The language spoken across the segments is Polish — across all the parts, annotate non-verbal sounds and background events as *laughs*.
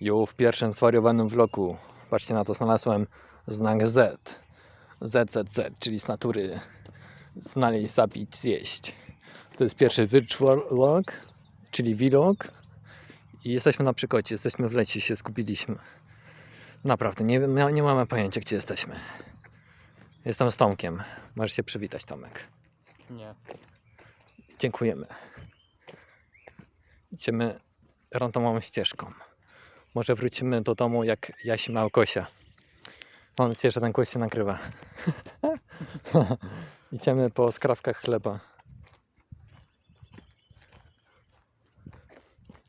Jo, w pierwszym zwariowanym vlogu. Patrzcie na to, znalazłem znak Z. ZZZ, czyli z natury. Znaleźć, zabić, zjeść. To jest pierwszy virtual vlog, czyli vlog. I jesteśmy na przykocie, jesteśmy w lecie, się zgubiliśmy. Naprawdę, nie, nie, nie mamy pojęcia, gdzie jesteśmy. Jestem z Tomkiem. Możesz się przywitać, Tomek. Nie. Dziękujemy. Idziemy randomową ścieżką. Może wrócimy do domu jak Jasi Małkosia. Mam nadzieję, że ten głos się nagrywa. *laughs* Idziemy po skrawkach chleba.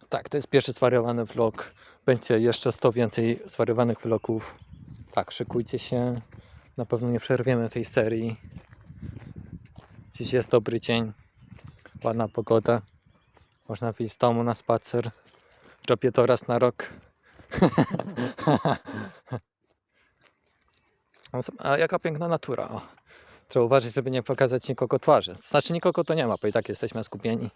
Tak, to jest pierwszy zwariowany vlog. Będzie jeszcze 100 więcej zwariowanych vlogów. Tak, szykujcie się. Na pewno nie przerwiemy tej serii. Dziś jest dobry dzień ładna pogoda. Można wyjść z domu na spacer. Robię to raz na rok. *laughs* A jaka piękna natura. O. Trzeba uważać, żeby nie pokazać nikogo twarzy. Znaczy nikogo to nie ma, bo i tak jesteśmy skupieni.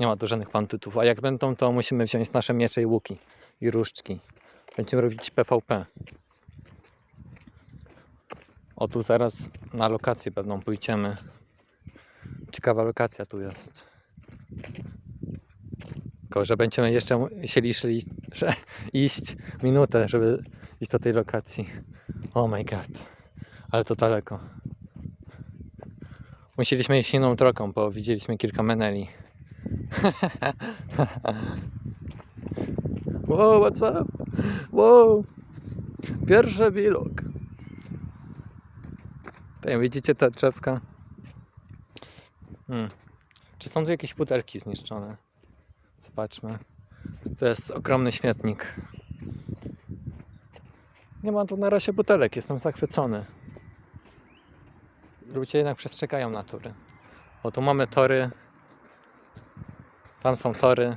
Nie ma tu żadnych bandytów. A jak będą, to musimy wziąć nasze miecze i łuki. I różdżki. Będziemy robić PvP. O tu zaraz na lokację pewną pójdziemy. Ciekawa lokacja tu jest. Że będziemy jeszcze musieli szli, że *laughs* iść minutę, żeby iść do tej lokacji. Oh my god. Ale to daleko. Musieliśmy iść inną drogą, bo widzieliśmy kilka meneli. *laughs* wow, what's up? Wow. Pierwszy vlog. Tutaj widzicie te drzewka? Hmm. Czy są tu jakieś butelki zniszczone? Zobaczmy. To jest ogromny śmietnik. Nie ma tu na razie butelek, jestem zachwycony. Ludzie jednak przestrzegają natury. O, tu mamy tory. Tam są tory.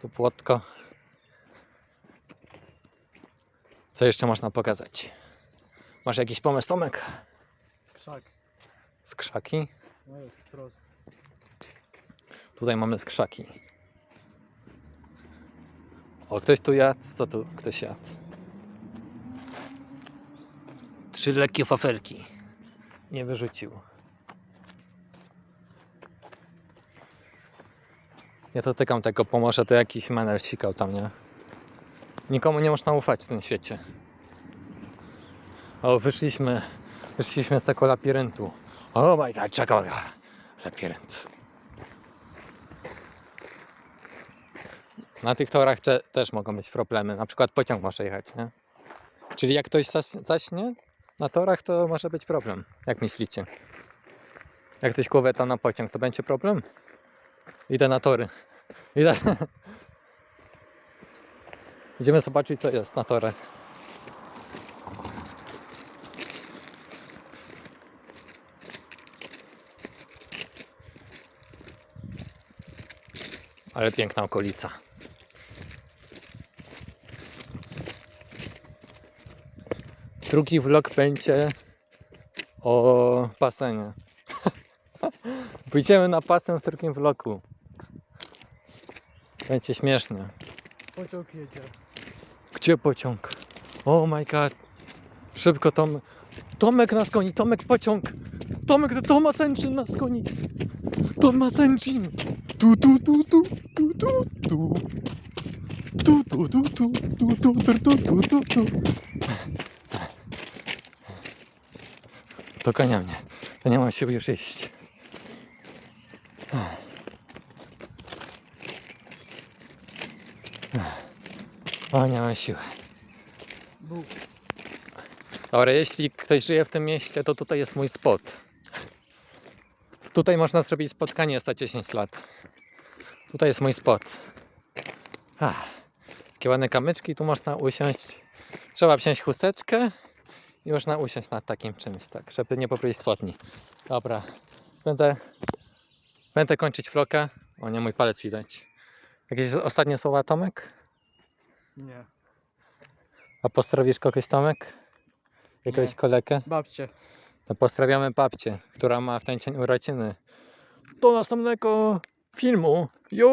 Tu płotko. Co jeszcze można pokazać? Masz jakiś pomysł, Tomek? Krzak. Z krzaki? No jest prost. Tutaj mamy skrzaki. O, ktoś tu jadł? Co tu ktoś jadł? Trzy lekkie wafelki. Nie wyrzucił. Nie dotykam tego, bo może to jakiś menel sikał tam, nie? Nikomu nie można ufać w tym świecie. O, wyszliśmy. Wyszliśmy z tego labiryntu. Oh my god, czekaj. Labirynt. Na tych torach te, też mogą być problemy. Na przykład pociąg może jechać, nie? Czyli jak ktoś zaśnie na torach, to może być problem. Jak myślicie? Jak ktoś głowę tam na pociąg, to będzie problem? Idę na tory. *laughs* Idę. Idziemy zobaczyć, co jest na torach. Ale piękna okolica. Drugi vlog będzie o basenie. Pójdziemy na basen w drugim vlogu. Będzie śmiesznie. Pociąg jedzie. Gdzie pociąg? Oh my god. Szybko Tom. Tomek nas goni, Tomek pociąg. Tomek, to Thomas Engine nas goni. Thomas Engine. Tu, tu, tu, tu, tu, tu, tu. Tu, tu, tu, tu, tu, tu, tu, tu, tu, tu, tu. Dogania mnie. To nie mam siły już iść. O, nie mam siły. Dobra, jeśli ktoś żyje w tym mieście, to tutaj jest mój spot. Tutaj można zrobić spotkanie za 10 lat. Tutaj jest mój spot. Ah, takie ładne kamyczki, tu można usiąść. Trzeba wziąć chusteczkę i można usiąść nad takim czymś, tak, żeby nie popryć spodni. Dobra, będę, będę kończyć flokę. O nie, mój palec widać. Jakieś ostatnie słowa, Tomek? Nie. A pozdrowisz kogoś, Tomek? Jakąś Nie. kolegę? Babcie. To pozdrawiamy babcię, która ma w ten dzień urodziny. Do następnego filmu. Yo!